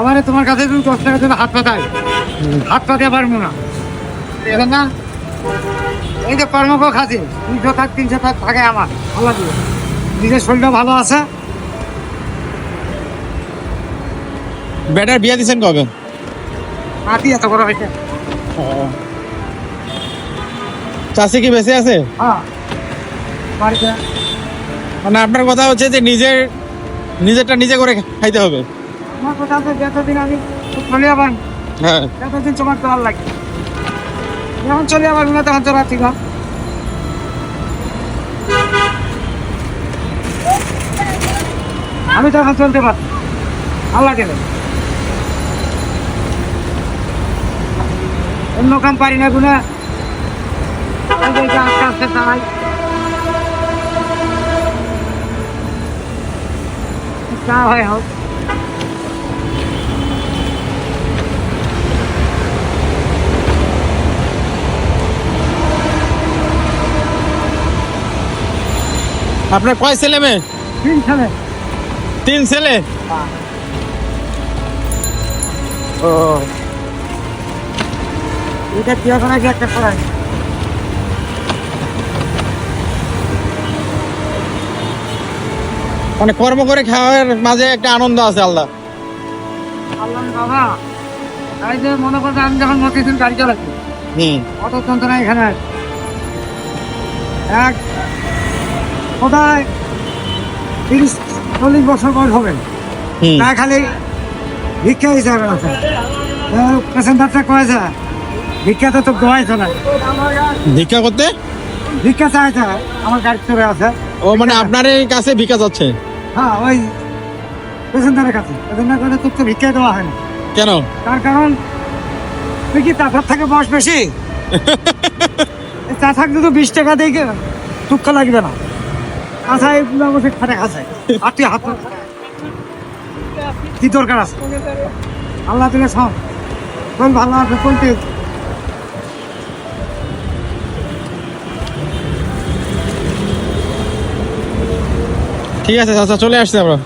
আবার তোমার কাছে তুমি দশ টাকা জন্য হাত পাতাই হাত পাতে পারব না। এখন না এই যে কর্মক খাতে দুইশো থাক তিনশো থাক থাকে আমার। ভালো লাগে নিজের শরীরটা ভালো আছে। ব্যাটার বিয়া দিছেন কবে? মাটি এত বড় হয়েছে। চাষি কি বেঁচে আছে? হ্যাঁ। মানে আপনার কথা হচ্ছে যে নিজের নিজেরটা নিজে করে খাইতে হবে। আমার কথা যতদিন আমি চলে যাবার হ্যাঁ। যতদিন তোমার লাগে। যখন চলে যাবার না তখন ঠিক আমি তখন চলতে পারছি ভালো লাগে না। অন্য কাম পারি না গুনা। আস্তে আস্তে চালাই। চা হয় হোক। আপনার কয় ছেলে মেয়ে? তিন ছেলে। তিন ছেলে? ও। এটা করা কি একটা করাই মানে কর্ম করে খাওয়ার মাঝে একটা আনন্দ আছে আল্লাহ। আল্লাহ বাবা তাই যে মনে করছে আমি যখন মতিদিন গাড়ি চালাচ্ছি হুম। অত যন্ত্রণা এখানে। এক কোথায়? তিরিশ চল্লিশ বছর বয়স হবে। তা খালি ভিক্ষা হিসাবে আছে প্যাসেঞ্জারটা কয়েছে ভিক্ষা তো তো গোয়াইছে না ভিক্ষা করতে? ভিক্ষা চাইছে আমার গাড়ি চলে আছে ও মানে আপনার কাছে ভিক্ষা যাচ্ছে হ্যাঁ ওই প্যাসেঞ্জারের কাছে। প্যাসেঞ্জার কাছে তোর তো ভিক্ষা দেওয়া হয় না। কেন? তার কারণ তুই কি তার থেকে বয়স বেশি? চা থাকলে তো বিশ টাকা দিয়ে দুঃখ লাগবে না। আর তুই হাত। কি দরকার আছে? আল্লাহ তুলে সব। ভালো আছে কোন তুই ঠিক আছে, চাচা, চলে আসছি আমরা।